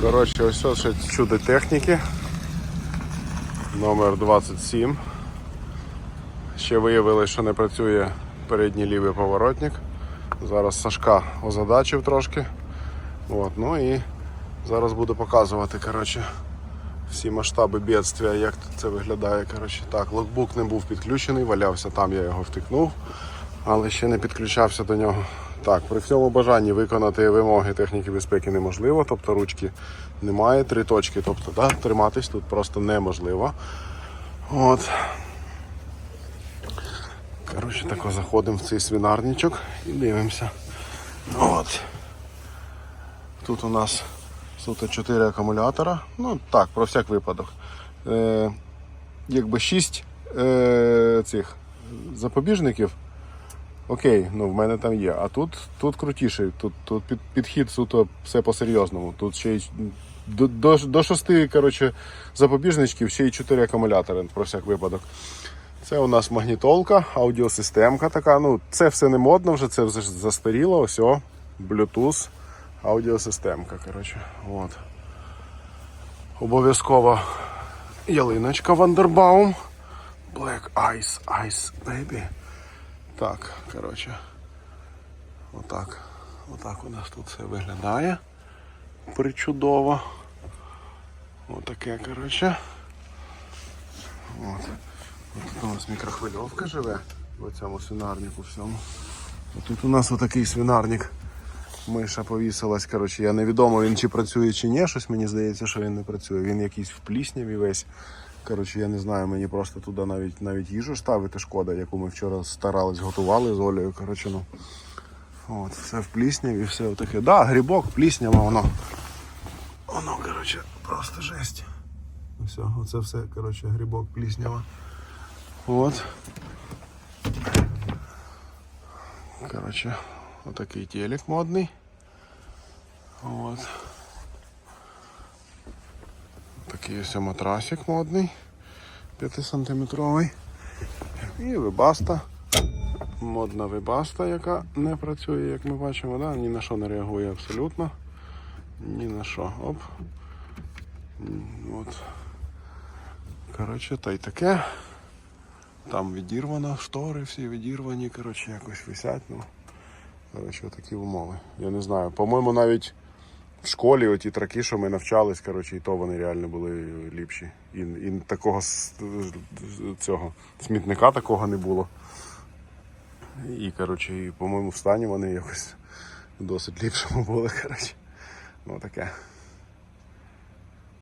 Коротше, ось ось чудо техніки. Номер 27. Ще виявили, що не працює передній лівий поворотник. Зараз Сашка озадачив трошки. От, ну і зараз буду показувати коротше, всі масштаби бідствия, як це виглядає. Коротше. Так, локбук не був підключений, валявся там, я його втикнув, але ще не підключався до нього. Так, при всьому бажанні виконати вимоги техніки безпеки неможливо, тобто ручки немає, три точки, тобто да, триматись тут просто неможливо. От. Коротше, тако заходимо в цей свинарничок і дивимося. От. Тут у нас суто 4 акумулятора. Ну так, про всяк випадок. Е, якби 6 е, цих запобіжників. Окей, ну в мене там є. А тут, тут крутіше, тут, тут під, підхід суто все по-серйозному. Тут ще й до, до, до 6 коротше, запобіжничків, ще й 4 акумулятори про всяк випадок. Це у нас магнітолка, аудіосистемка така. Ну, це все не модно вже, це вже застаріло. Ось, Bluetooth, аудіосистемка. Коротше, от. Обов'язково ялиночка Вандербаум. Black Ice Ice Baby. Так, коротше. Отак. Отак у нас тут все виглядає. Причудово. Отаке, коротше. От. Тут у нас мікрохвильовка живе в цьому свинарнику всьому. Тут у нас отакий свинарник. Миша повісилась. Коротше, я невідомо він чи працює чи ні. Щось мені здається, що він не працює. Він якийсь в плісняві весь. Коротше, я не знаю, мені просто туди навіть навіть їжу ставити шкода, яку ми вчора старались, готували з Олею. Коротше, ну. От, все в плісняві, все отаке. Да, грибок, пліснява, воно. Воно, коротше, просто жесть. Все, оце все, коротше, грибок, пліснява. От. Коротше, отакий телек модний. От. Такий ось матрасик модний, 5-сантиметровий. І вибаста. Модна вибаста, яка не працює, як ми бачимо, да? ні на що не реагує абсолютно. Ні на що. Оп. От. Коротше, та й таке. Там відірвано, штори всі відірвані, коротше, якось висять. Ну, коротше, такі умови. Я не знаю. По-моєму, навіть в школі оті траки, що ми навчались, коротше, і то вони реально були ліпші. І, і такого цього смітника такого не було. І, коротше, і, по-моєму, в стані вони якось досить ліпшому були, коротше. Ну таке.